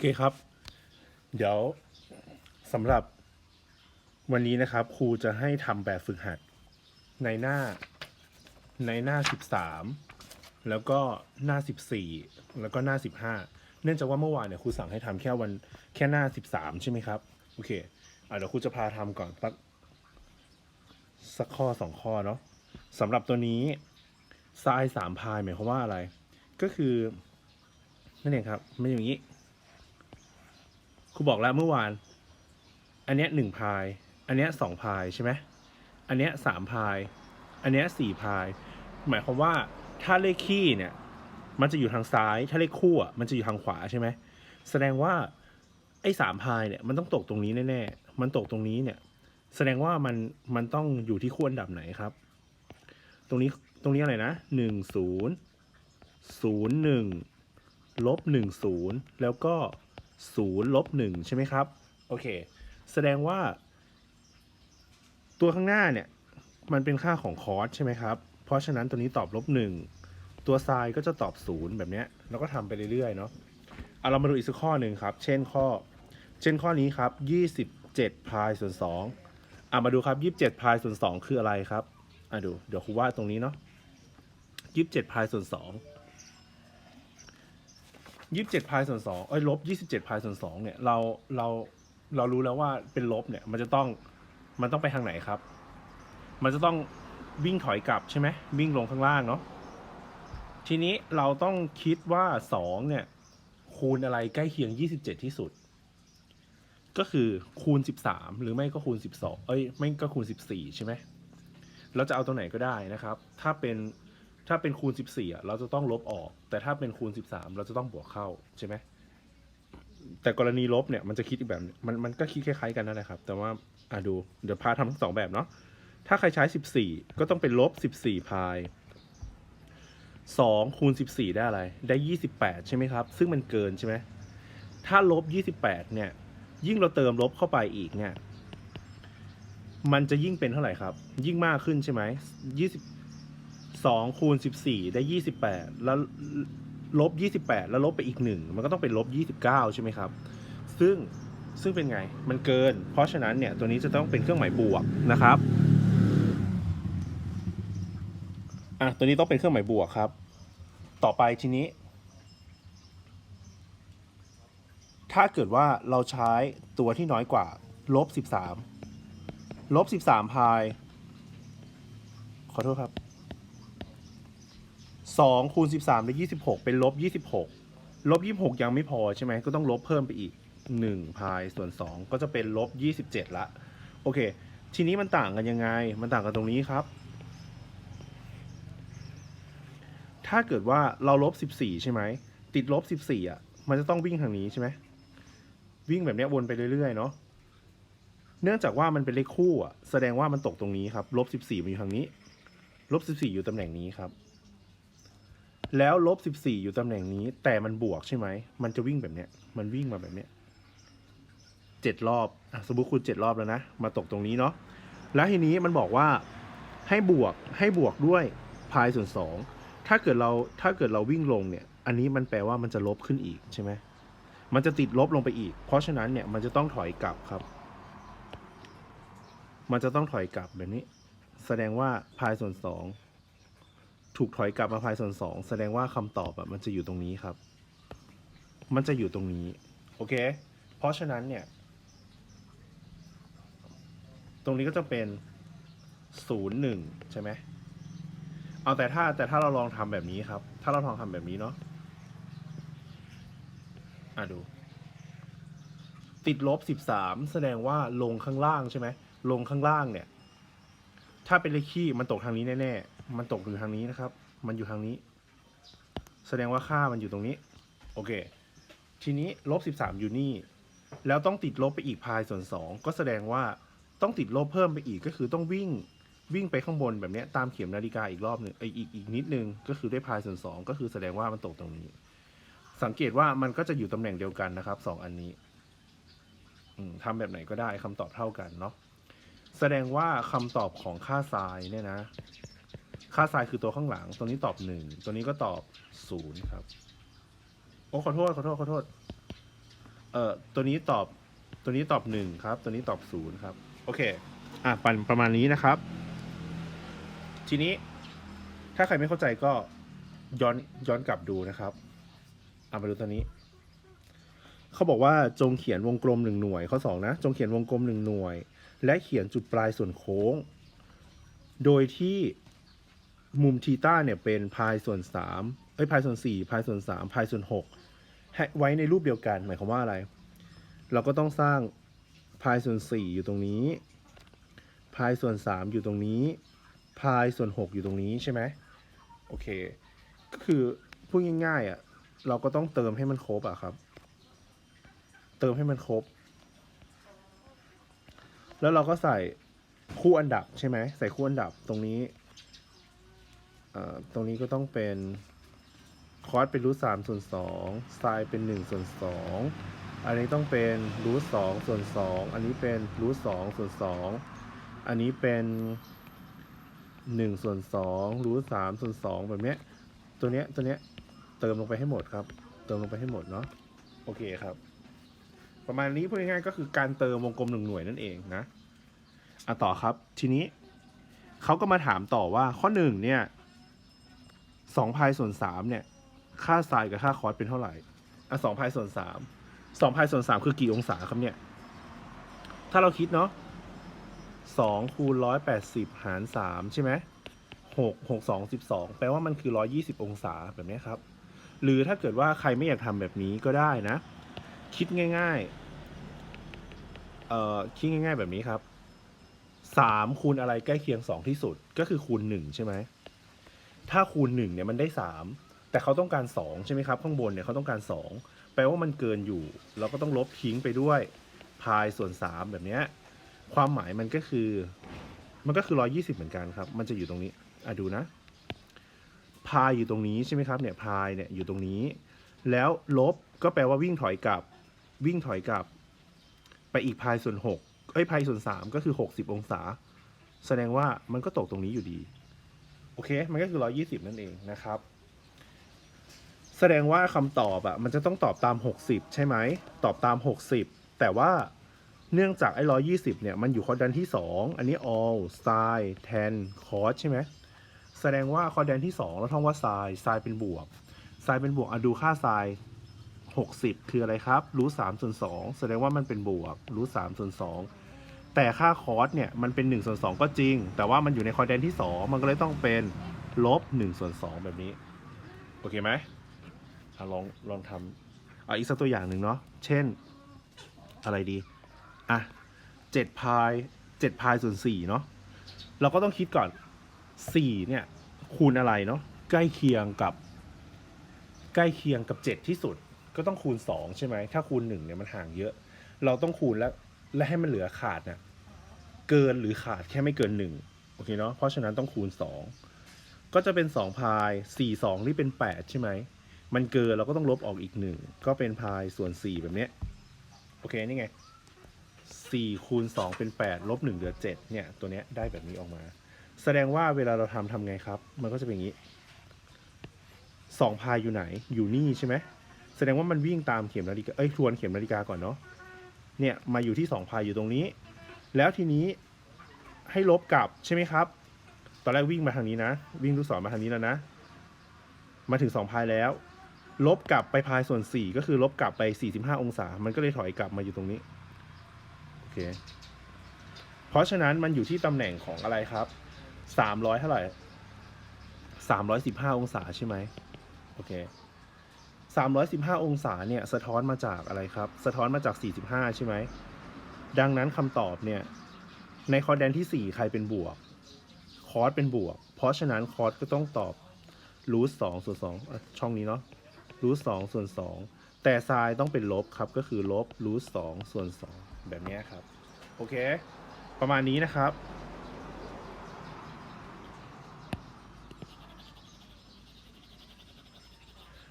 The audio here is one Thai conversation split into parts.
เคครับ เดี๋ยวสำหรับวันนี้นะครับ ครูจะให้ทำแบบฝึกหัด ในหน้าในหน้า 13 แล้วก็หน้า 14 แล้วก็หน้า 15 เนื่องจากว่าเมื่อวานเนี่ยครูสั่งให้ทำแค่วันแค่หน้า 13 ใช่ไหมครับ โอเคอะเดี๋ยวครูจะพาทำก่อนสักสักข้อสองข้อเนาะสำหรับตัวนี้ทรายสามพายหมายความว่าอะไร ก็คือนั่นเองครับมันอย่างนี้ รูบอกแล้วเมื่อวาน อันเนี้ยหนึ่งพาย อันเนี้ยสองพายใช่ไหมอันเนี้ยสามพาย อันเนี้ยสี่พาย หมายความว่าถ้าเลขคี่เนี่ย มันจะอยู่ทางซ้าย ถ้าเลขคู่อะมันจะอยู่ทางขวาใช่ไหมแสดงว่าไอ้สามพายเนี่ยมันต้องตกตรงนี้แน่ๆ มันตกตรงนี้เนี่ย แสดงว่ามันมันต้องอยู่ที่คู่อันดับไหนครับ ตรงนี้ตรงนี้อะไรนะหนึ่งศูนย์ศูนย์หนึ่งลบหนึ่งศูนย์แล้วก็ ศูนย์ลบหนึ่งใช่ไหมครับ โอเค แสดงว่า ตัวข้างหน้าเนี่ย มันเป็นค่าของคอสใช่ไหมครับ เพราะฉะนั้นตัวนี้ตอบลบหนึ่งตัวไซน์ก็จะตอบศูนย์แบบนี้แล้วก็ทำไปเรื่อยๆเนาะเอาเรามาดูอีกสักข้อหนึ่งครับ เช่นข้อ เช่นข้อนี้ครับยี่สิบเจ็ดพายส่วนสองอะมาดูครับยี่สิบเจ็ดพายส่วนสองคืออะไรครับอะดู เดี๋ยวครูวาดตรงนี้เนาะยี่สิบเจ็ดพายส่วนสอง ยี่สิบเจ็ดพายส่วนสองเอ้ยลบยี่สิบเจ็ดพายส่วนสองเนี่ยเราเราเรารู้แล้วว่าเป็นลบเนี่ย มันจะต้องมันต้องไปทางไหนครับ มันจะต้องวิ่งถอยกลับใช่ไหมวิ่งลงข้างล่างเนาะทีนี้เราต้องคิดว่าสองเนี่ย คูณอะไรใกล้เคียงยี่สิบเจ็ดที่สุด ก็คือคูณ13หรือไม่ก็คูณ12เอ้ยไม่ก็คูณ14ใช่ไหมเราจะเอาตัวไหนก็ได้นะครับ ถ้าเป็น ถ้าเป็นคูณ 14อะเราจะต้องลบออก แต่ถ้าเป็นคูณ 13 เราจะต้องบวกเข้าใช่ไหมแต่กรณีลบเนี่ยมันจะคิดอีกแบบหนึ่งมันมันก็คิดคล้ายๆกันนั่นแหละครับ แต่ว่าอะดูเดี๋ยวพาทำทั้งสองแบบเนาะถ้าใครใช้ 14 ก็ต้องเป็นลบ 14พาย2คูณ 14 ได้อะไร ได้ 28 ใช่ไหมครับ ซึ่งมันเกินใช่ไหมถ้าลบ 28 เนี่ย ยิ่งเราเติมลบเข้าไปอีกเนี่ย มันจะยิ่งเป็นเท่าไหร่ครับ ยิ่งมากขึ้นใช่ไหมยี่ สองคูณสิบสี่ได้ยี่สิบแปดแล้วลบยี่สิบแปดแล้วลบไปอีกหนึ่งมันก็ต้องเป็นลบยี่สิบเก้าใช่ไหมครับ ซึ่งซึ่งเป็นไง มันเกิน เพราะฉะนั้นเนี่ย ตัวนี้จะต้องเป็นเครื่องหมายบวกนะครับ อะ ตัวนี้ต้องเป็นเครื่องหมายบวกครับ ต่อไปทีนี้ ถ้าเกิดว่าเราใช้ตัวที่น้อยกว่า ลบสิบสามลบสิบสามพาย ขอโทษครับ สองคูณสิบสามได้ยี่สิบหกเป็นลบยี่สิบหกลบยี่สิบหกยังไม่พอใช่ไหมก็ต้องลบเพิ่มไปอีกหนึ่งพายส่วนสองก็จะเป็นลบยี่สิบเจ็ดละ โอเค ทีนี้มันต่างกันยังไง มันต่างกันตรงนี้ครับ ถ้าเกิดว่าเราลบสิบสี่ใช่ไหม ติดลบสิบสี่อะ มันจะต้องวิ่งทางนี้ใช่ไหม วิ่งแบบนี้วนไปเรื่อยๆเนาะเนื่องจากว่ามันเป็นเลขคู่อะ แสดงว่ามันตกตรงนี้ครับลบสิบสี่มันอยู่ทางนี้ลบสิบสี่อยู่ตำแหน่งนี้ครับ แล้วลบสิบสี่อยู่ตำแหน่งนี้ แต่มันบวกใช่ไหม มันจะวิ่งแบบเนี้ย มันวิ่งมาแบบเนี้ยเจ็ดรอบอะสมมติคุณเจ็ดรอบแล้วนะ มาตกตรงนี้เนาะ แล้วทีนี้มันบอกว่าให้บวกให้บวกด้วยพายส่วนสอง ถ้าเกิดเราถ้าเกิดเราวิ่งลงเนี่ย อันนี้มันแปลว่ามันจะลบขึ้นอีกใช่ไหมมันจะติดลบลงไปอีก เพราะฉะนั้นเนี่ยมันจะต้องถอยกลับครับ มันจะต้องถอยกลับแบบนี้ แสดงว่าพายส่วนสอง ถูกถอยกลับมาพายส่วนสองแสดงว่าคำตอบอะมันจะอยู่ตรงนี้ครับ มันจะอยู่ตรงนี้ โอเค เพราะฉะนั้นเนี่ย ตรงนี้ก็จะเป็นศูนย์หนึ่งใช่ไหมเอาแต่ถ้าแต่ถ้าเราลองทำแบบนี้ครับ ถ้าเราลองทำแบบนี้เนาะอะดู ติดลบสิบสามแสดงว่าลงข้างล่างใช่ไหมลงข้างล่างเนี่ย ถ้าเป็นเลขคี่มันตกทางนี้แน่ๆ มันตกอยู่ทางนี้นะครับ มันอยู่ทางนี้ แสดงว่าค่ามันอยู่ตรงนี้ โอเค ทีนี้ลบสิบสามอยู่นี่ แล้วต้องติดลบไปอีกพายส่วนสองก็แสดงว่าต้องติดลบเพิ่มไปอีกก็คือต้องวิ่งวิ่งไปข้างบนแบบนี้ตามเข็มนาฬิกาอีกรอบหนึ่งไออีกอีกนิดนึงก็คือได้พายส่วนสองก็คือแสดงว่ามันตกตรงนี้ สังเกตว่ามันก็จะอยู่ตำแหน่งเดียวกันนะครับสองอันนี้อืทำแบบไหนก็ได้คำตอบเท่ากันเนาะแสดงว่าคำตอบของค่าทรายเนี่ยนะ ค่าทรายคือตัวข้างหลัง ตัวนี้ตอบหนึ่ง ตัวนี้ก็ตอบศูนย์ครับ โอ้ขอโทษขอโทษขอโทษ เอ่อ ตัวนี้ตอบ ตัวนี้ตอบหนึ่งครับ ตัวนี้ตอบศูนย์ครับ โอเค อะปันประมาณนี้นะครับ ทีนี้ ถ้าใครไม่เข้าใจก็ย้อนย้อนกลับดูนะครับเอามาดูตัวนี้ เขาบอกว่าจงเขียนวงกลมหนึ่งหน่วย ข้อสองนะ จงเขียนวงกลมหนึ่งหน่วย และเขียนจุดปลายส่วนโค้ง โดยที่ มุมทีต้าเนี่ยเป็นพายส่วนสามเอ้ยพายส่วนสี่พายส่วนสามพายส่วนหกให้ไว้ในรูปเดียวกัน หมายความว่าอะไร เราก็ต้องสร้างพายส่วนสี่อยู่ตรงนี้พายส่วนสามอยู่ตรงนี้พายส่วนหกอยู่ตรงนี้ใช่ไหมโอเค ก็คือพูดง่ายๆอะเราก็ต้องเติมให้มันครบอะครับ เติมให้มันครบ แล้วเราก็ใส่คู่อันดับใช่ไหมใส่คู่อันดับตรงนี้ ตรงนี้ก็ต้องเป็นคอสเป็นรูทสามส่วนสองไซน์เป็นหนึ่งส่วนสองอันนี้ต้องเป็นรูทสองส่วนสองอันนี้เป็นรูทสองส่วนสองอันนี้เป็นหนึ่งส่วนสองรูทสามส่วนสองแบบเนี้ยตัวเนี้ยตัวเนี้ยเติมลงไปให้หมดครับ เติมลงไปให้หมดเนาะโอเคครับ ประมาณนี้พูดง่ายๆก็คือการเติมวงกลมหนึ่งหน่วยนั่นเองนะอะต่อครับทีนี้เขาก็มาถามต่อว่าข้อหนึ่งเนี่ย สองพายส่วนสามเนี่ย ค่าไซน์กับค่าคอสเป็นเท่าไหร่ อะสองพายส่วนสามสองพายส่วนสามคือกี่องศาครับเนี่ย ถ้าเราคิดเนาะสองคูณร้อยแปดสิบหารสามใช่ไหมหกหกสองสิบสองแปลว่ามันคือร้อยี่สิบองศาแบบนี้ครับ หรือถ้าเกิดว่าใครไม่อยากทำแบบนี้ก็ได้นะ คิดง่าย ๆ เอ่อ คิดง่าย ๆ แบบนี้ครับสามคูณอะไรใกล้เคียงสองที่สุดก็คือคูณหนึ่งใช่ไหม ถ้าคูณหนึ่งเนี่ยมันได้สามแต่เขาต้องการสองใช่ไหมครับ ข้างบนเนี่ยเขาต้องการสองแปลว่ามันเกินอยู่ เราก็ต้องลบทิ้งไปด้วยพายส่วนสามแบบเนี้ยความหมายมันก็คือ มันก็คือร้อยี่สิบเหมือนกันครับ มันจะอยู่ตรงนี้อะดูนะพายอยู่ตรงนี้ใช่ไหมครับเนี่ยพายเนี่ยอยู่ตรงนี้ แล้วลบก็แปลว่าวิ่งถอยกลับ วิ่งถอยกลับ ไปอีกพายส่วนหกเอ้ยพายส่วนสามก็คือหกสิบองศา แสดงว่ามันก็ตกตรงนี้อยู่ดี อเค มันก็คือร้อยี่สิบนั่นเองนะครับ แสดงว่าคำตอบอะมันจะต้องตอบตามหกสิบใช่ไหม ตอบตามหกสิบแต่ว่าเนื่องจากไอ้ร้อยี่สิบเนี่ย มันอยู่คอร์ดันที่สองอันนี้ all sin tan cos ใช่ไหม แสดงว่าคอร์ดันที่สองเราท่องว่า sin sin เป็นบวก sin เป็นบวกอะดูค่า sin หกสิบคืออะไรครับ รูทสามส่วนสองแสดงว่ามันเป็นบวก รูทสามส่วนสอง แต่ค่าคอสเนี่ยมันเป็นหนึ่งส่วนสองก็จริง แต่ว่ามันอยู่ในคอร์ดนที่สองมันก็เลยต้องเป็นลบหนึ่งส่วนสองแบบนี้ โอเคไหมอลองลองทำเอาอีกสักตัวอย่างหนึ่งเนาะเช่นอะไรดี อะเจ็ดพายเจ็ดพายส่วนสี่เนาะเราก็ต้องคิดก่อนสี่เนี่ยคูณอะไรเนาะใกล้เคียงกับ ใกล้เคียงกับเจ็ดที่สุด ก็ต้องคูณสองใช่ไหมถ้าคูณหนึ่งเนี่ยมันห่างเยอะ เราต้องคูณแล้ว และให้มันเหลือขาดนะเกินหรือขาดแค่ไม่เกินหนึ่งโอเคเนาะเพราะฉะนั้นต้องคูณสองก็จะเป็นสองพายสี่สองนี่เป็นแปดใช่ไหมมันเกินเราก็ต้องลบออกอีกหนึ่งก็เป็นพายส่วนสี่แบบเนี้ยโอเคนี่ไงสี่คูณสองเป็นแปดลบหนึ่งเหลือเจ็ดเนี่ยตัวเนี้ยได้แบบนี้ออกมา แสดงว่าเวลาเราทำทำไงครับ มันก็จะเป็นอย่างนี้สองพายอยู่ไหนอยู่นี่ใช่ไหมแสดงว่ามันวิ่งตามเข็มนาฬิกาเอ้ยทวนเข็มนาฬิกาก่อนเนาะ เนี่ยมาอยู่ที่สองพายอยู่ตรงนี้ แล้วทีนี้ให้ลบกลับใช่ไหมครับ ตอนแรกวิ่งมาทางนี้นะ วิ่งลูกศรมาทางนี้แล้วนะ มาถึงสองพายแล้ว ลบกลับไปพายส่วนสี่ก็คือลบกลับไปสี่สิบห้าองศา มันก็เลยถอยกลับมาอยู่ตรงนี้โอเคเพราะฉะนั้นมันอยู่ที่ตำแหน่งของอะไรครับสามร้อยเท่าไหร่สามร้อยสิบห้าองศาใช่ไหมโอเค สามร้อยสิบห้าองศาเนี่ยสะท้อนมาจากอะไรครับ สะท้อนมาจากสี่สิบห้าใช่ไหม ดังนั้นคำตอบเนี่ยในคอร์ดแดนที่สี่ใครเป็นบวก คอร์สเป็นบวก เพราะฉะนั้นคอร์สก็ต้องตอบรูทสองส่วนสองช่องนี้เนาะรูทสองส่วนสองแต่ไซน์ต้องเป็นลบครับก็คือลบรูทสองส่วนสองแบบนี้ครับ โอเค ประมาณนี้นะครับ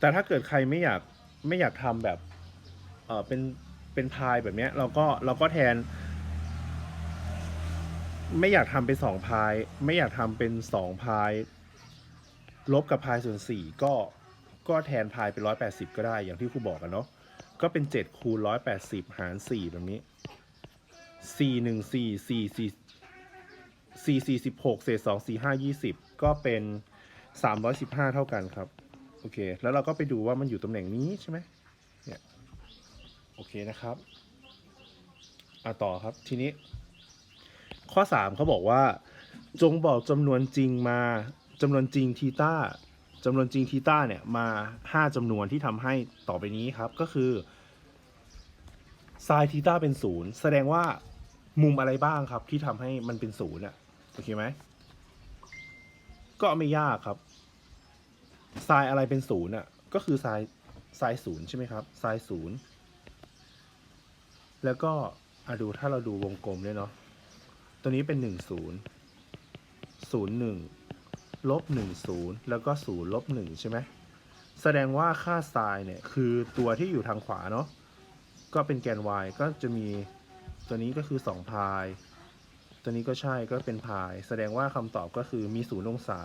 แต่ถ้าเกิดใครไม่อยากไม่อยากทำแบบเออเป็นเป็นพายแบบเนี้ย เราก็เราก็แทน ไม่อยากทำเป็นสองพาย ไม่อยากทำเป็นสองพาย ลบกับพายส่วนสี่ก็ก็แทนพายเป็นร้อยแปดสิบก็ได้อย่างที่ครูบอกกันเนาะก็เป็นเจ็ดคูณร้อยแปดสิบหารสี่แบบนี้สี่หนึ่งสี่สี่สี่สี่สี่สิบหกเศษสองสี่ห้ายี่สิบก็เป็นสามร้อยสิบห้าเท่ากันครับ โอเค แล้วเราก็ไปดูว่ามันอยู่ตำแหน่งนี้ใช่ไหมเนี่ยโอเคนะครับอะต่อครับทีนี้ ข้อ3เขาบอกว่า จงบอกจำนวนจริงมาจำนวนจริงทีต้าจำนวนจริงทีต้าเนี่ยมา 5จำนวนที่ทำให้ต่อไปนี้ครับก็คือไซน์ทีต้าเป็นศูนย์แสดงว่ามุมอะไรบ้างครับที่ทำให้มันเป็นศูนย์อะโอเคไหมก็ไม่ยากครับ ไซน์อะไรเป็นศูนย์อะ ก็คือไซน์ไซน์ศูนย์ใช่ไหมครับไซน์ศูนย์แล้วก็อะดูถ้าเราดูวงกลมด้วยเนาะตัวนี้เป็นหนึ่งศูนย์ศูนย์หนึ่งลบหนึ่งศูนย์แล้วก็ศูนย์ลบหนึ่งใช่ไหมแสดงว่าค่าไซน์เนี่ยคือตัวที่อยู่ทางขวาเนาะก็เป็นแกน y ก็จะมีตัวนี้ก็คือ2พาย ตัวนี้ก็ใช่ก็เป็นพาย แสดงว่าคำตอบก็คือมีศูนย์องศา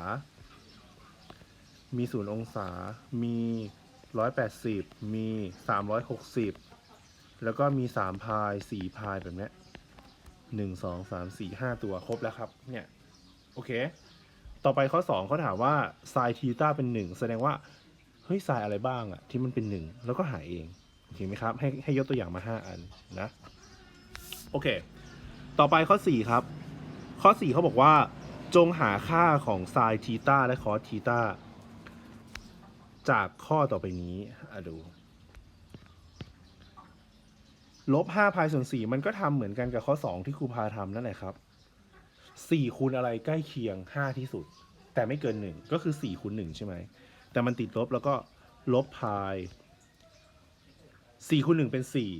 มีศูนย์องศา มีร้อยแปดสิบมีสามร้อยหกสิบแล้วก็มีสามพายสี่พายแบบเนี้ยหนึ่งสองสามสี่ห้าตัวครบแล้วครับ เนี่ย โอเค ต่อไปข้อสองเขาถามว่าไซทีต้าเป็นหนึ่งแสดงว่า เฮ้ยไซอะไรบ้างอะที่มันเป็นหนึ่งแล้วก็หายเองโอเคไหมครับ ให้ให้ยกตัวอย่างมาห้าอันนะ โอเค ต่อไปข้อสี่ครับ ข้อสี่เขาบอกว่า จงหาค่าของไซทีต้าและคอสทีต้า จากข้อต่อไปนี้อะดูลบห้าพายส่วนสี่มันก็ทำเหมือนกันกับข้อสองที่ครูพาทำนั่นแหละครับสี่คูณอะไรใกล้เคียงห้าที่สุด แต่ไม่เกินหนึ่งก็คือสี่คูณหนึ่งใช่ไหมแต่มันติดลบแล้วก็ลบพายสี่คูณหนึ่งเป็นสี่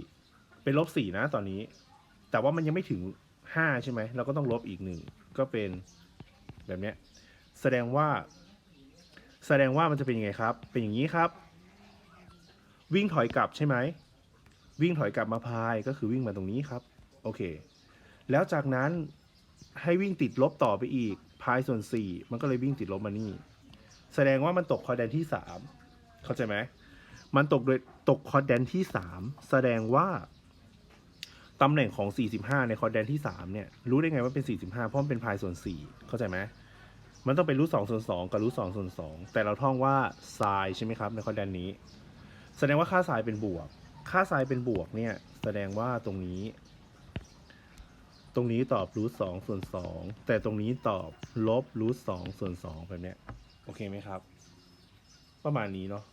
เป็นลบสี่นะตอนนี้ แต่ว่ามันยังไม่ถึงห้าใช่ไหมเราก็ต้องลบอีกหนึ่งก็เป็นแบบเนี้ยแสดงว่า แสดงว่ามันจะเป็นยังไงครับ เป็นอย่างนี้ครับ วิ่งถอยกลับใช่ไหม วิ่งถอยกลับมาพายก็คือวิ่งมาตรงนี้ครับ โอเค แล้วจากนั้นให้วิ่งติดลบต่อไปอีก พายส่วน 4 มันก็เลยวิ่งติดลบมานี่ แสดงว่ามันตกคอร์ดแดนที่ 3 เข้าใจไหม มันตกโดยตกคอร์ดแดนที่ 3 แสดงว่าตำแหน่งของ 45 ในคอร์ดแดนที่ 3 เนี่ย รู้ได้ไงว่าเป็น 45 เพราะมันเป็นพายส่วน 4 เข้าใจไหม มันต้องเป็นรูท2ส่วน2กับรูท2ส่วน2แต่เราท่องว่าไซน์ใช่ไหมครับในคอร์ดแดนนี้ แสดงว่าค่าไซน์เป็นบวก ค่าไซน์เป็นบวกเนี่ยแสดงว่าตรงนี้ ตรงนี้ตอบรูทสองส่วนสองแต่ตรงนี้ตอบลบรูทสองส่วนสองแบบเนี้ยโอเคไหมครับ ประมาณนี้เนาะ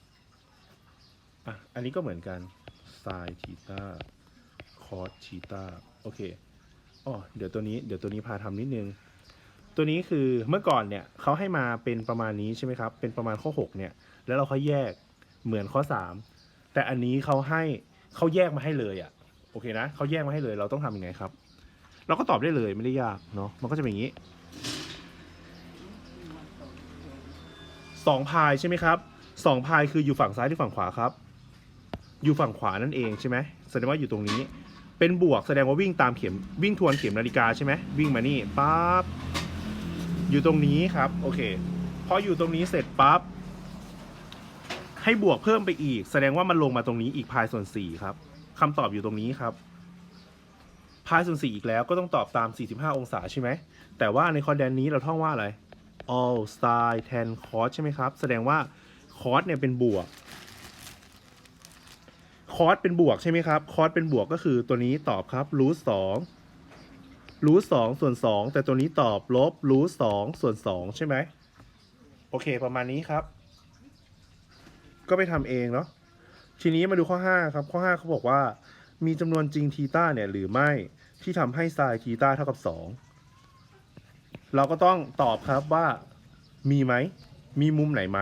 อะอันนี้ก็เหมือนกันไซน์ทีตาคอสทีตาโอเคอ๋อเดี๋ยวตัวนี้เดี๋ยวตัวนี้พาทำนิดนึง ตัวนี้คือเมื่อก่อนเนี่ยเขาให้มาเป็นประมาณนี้ใช่ไหมครับ เป็นประมาณข้อ 6 เนี่ย แล้วเราค่อยแยกเหมือนข้อ 3 แต่อันนี้เขาให้เขาแยกมาให้เลยอะ่ะโอเคนะเขาแยกมาให้เลย เราต้องทำยังไงครับ เราก็ตอบได้เลยไม่ได้ยากเนาะมันก็จะเป็นอย่างนี้สองพายใช่ไหมครับสองพายคืออยู่ฝั่งซ้ายหรือฝั่งขวาครับ อยู่ฝั่งขวานั่นเองใช่ไหมแสดงว่าอยู่ตรงนี้ เป็นบวกแสดงว่าวิ่งตามเข็มวิ่งทวนเข็มนาฬิกาใช่ไหมวิ่งมานี่ปั๊บ อยู่ตรงนี้ครับ โอเค พออยู่ตรงนี้เสร็จปั๊บ ให้บวกเพิ่มไปอีก แสดงว่ามันลงมาตรงนี้อีกพายส่วนสี่ครับคำตอบอยู่ตรงนี้ครับพายส่วนสี่อีกแล้วก็ต้องตอบตาม 45 องศาใช่ไหม แต่ว่าในคอร์แดนนี้เราท่องว่าอะไร all side tan cos ใช่ไหมครับ แสดงว่า cos เนี่ยเป็นบวก cos เป็นบวกใช่ไหมครับ cos เป็นบวกก็คือตัวนี้ตอบครับ root 2 รูทสองส่วนสองแต่ตัวนี้ตอบลบรูทสองส่วนสองใช่ไหมโอเค ประมาณนี้ครับ ก็ไปทำเองเนาะทีนี้มาดูข้อ 5 ครับ ข้อ 5 เขาบอกว่า มีจำนวนจริงทีต้าเนี่ยหรือไม่ที่ทำให้ไซน์ทีต้าเท่ากับ 2 เราก็ต้องตอบครับว่ามีไหม มีมุมไหนไหม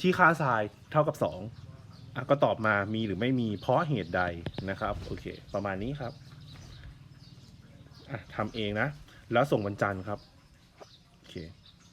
ที่ค่าไซน์เท่ากับ 2อะก็ตอบมามีหรือไม่มีเพราะเหตุใดนะครับ โอเค ประมาณนี้ครับ ทำเองนะ แล้วส่งวันจันทร์ครับ